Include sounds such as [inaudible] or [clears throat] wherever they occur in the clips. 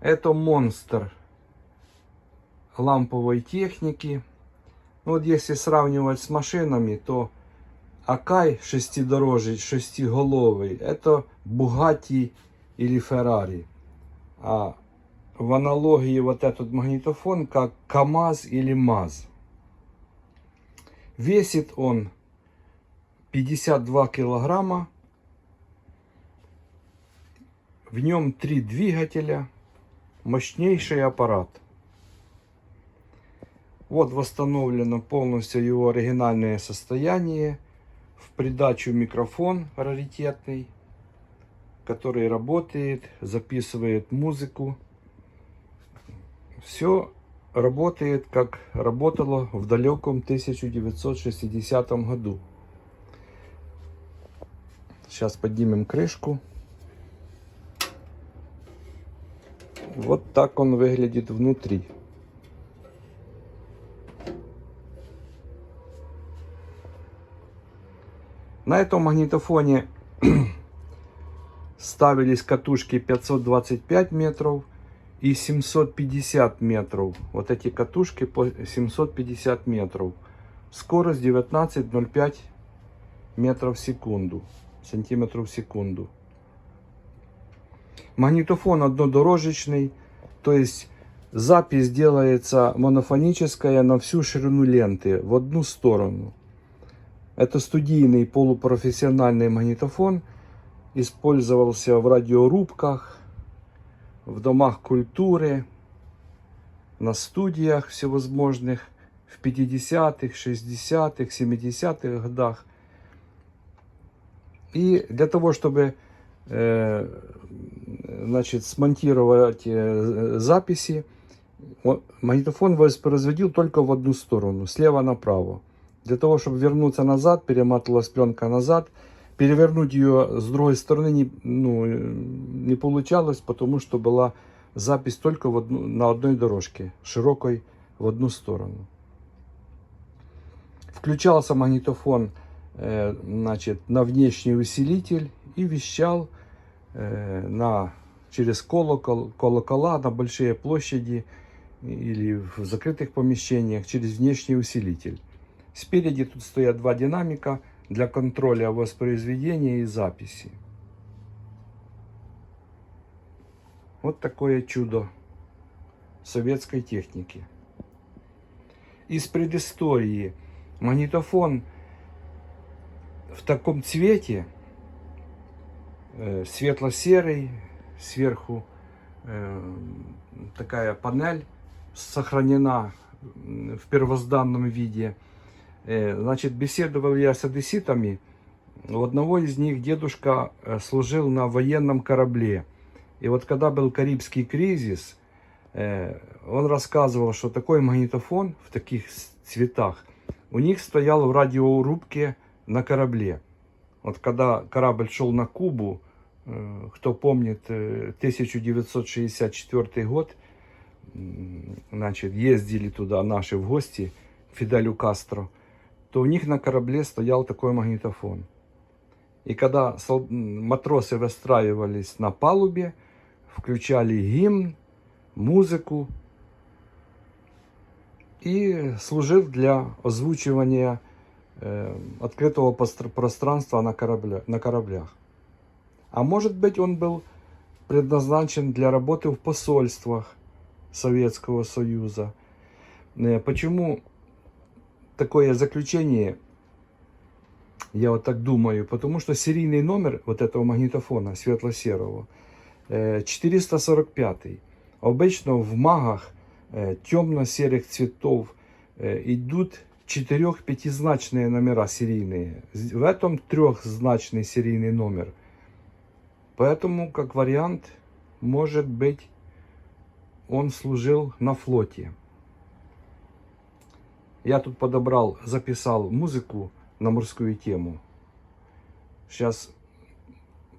Это монстр ламповой техники. Ну, вот если сравнивать с машинами, то Акай шестидорожий, шестиголовый, это Bugatti или Ferrari. А в аналогии вот этот магнитофон как КАМАЗ или МАЗ. Весит он 52 килограмма. В нем три двигателя. Мощнейший аппарат. Вот восстановлено полностью его оригинальное состояние. В придачу микрофон раритетный, который работает, записывает музыку. Все работает, как работало в далеком 1960 году. Сейчас поднимем крышку. Вот так он выглядит внутри. На этом магнитофоне [clears throat] ставились катушки 525 метров и 750 метров. Вот эти катушки по 750 метров. Скорость 19,05 метров в секунду. Сантиметров в секунду. Магнитофон однодорожечный. То есть запись делается монофоническая на всю ширину ленты в одну сторону. Это студийный полупрофессиональный магнитофон. Использовался в радиорубках, в домах культуры, на студиях всевозможных в 50-х, 60-х, 70-х годах. И для того, чтобы э, значит, смонтировать э, записи, он- магнитофон воспроизводил только в одну сторону, слева направо. Для того, чтобы вернуться назад, перематывалась пленка назад, перевернуть ее с другой стороны не, ну, э, не получалось, потому что была запись только в одну, на одной дорожке, широкой в одну сторону. Включался магнитофон э, значит, на внешний усилитель и вещал на, через колокол, колокола на большие площади или в закрытых помещениях через внешний усилитель. Спереди тут стоят два динамика для контроля воспроизведения и записи. Вот такое чудо советской техники. Из предыстории магнитофон в таком цвете, э, светло-серый, сверху э, такая панель сохранена в первозданном виде. Э, Значит, беседовал я с одесситами. У одного из них дедушка э, служил на военном корабле. И вот когда был Карибский кризис, э, он рассказывал, что такой магнитофон в таких цветах у них стоял в радиорубке на корабле. Вот когда корабль шел на Кубу, кто помнит, э, 1964 год, м, значит, ездили туда наши в гости, Фиделю Кастро, то у них на корабле стоял такой магнитофон. И когда матросы выстраивались на палубе, включали гимн, музыку и служил для озвучивания э, открытого пространства на, корабля, на кораблях. А может быть он был предназначен для работы в посольствах Советского Союза. Э, Почему такое заключение, я вот так думаю, потому что серийный номер вот этого магнитофона светло-серого э, 445. Обычно в магах э, темно-серых цветов э, идут четырех-пятизначные номера серийные. В этом трехзначный серийный номер. Поэтому, как вариант, может быть, он служил на флоте. Я тут подобрал, записал музыку на морскую тему. Сейчас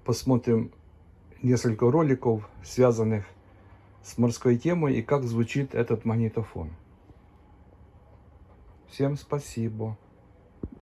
посмотрим несколько роликов, связанных с морской темой и как звучит этот магнитофон. Всем спасибо.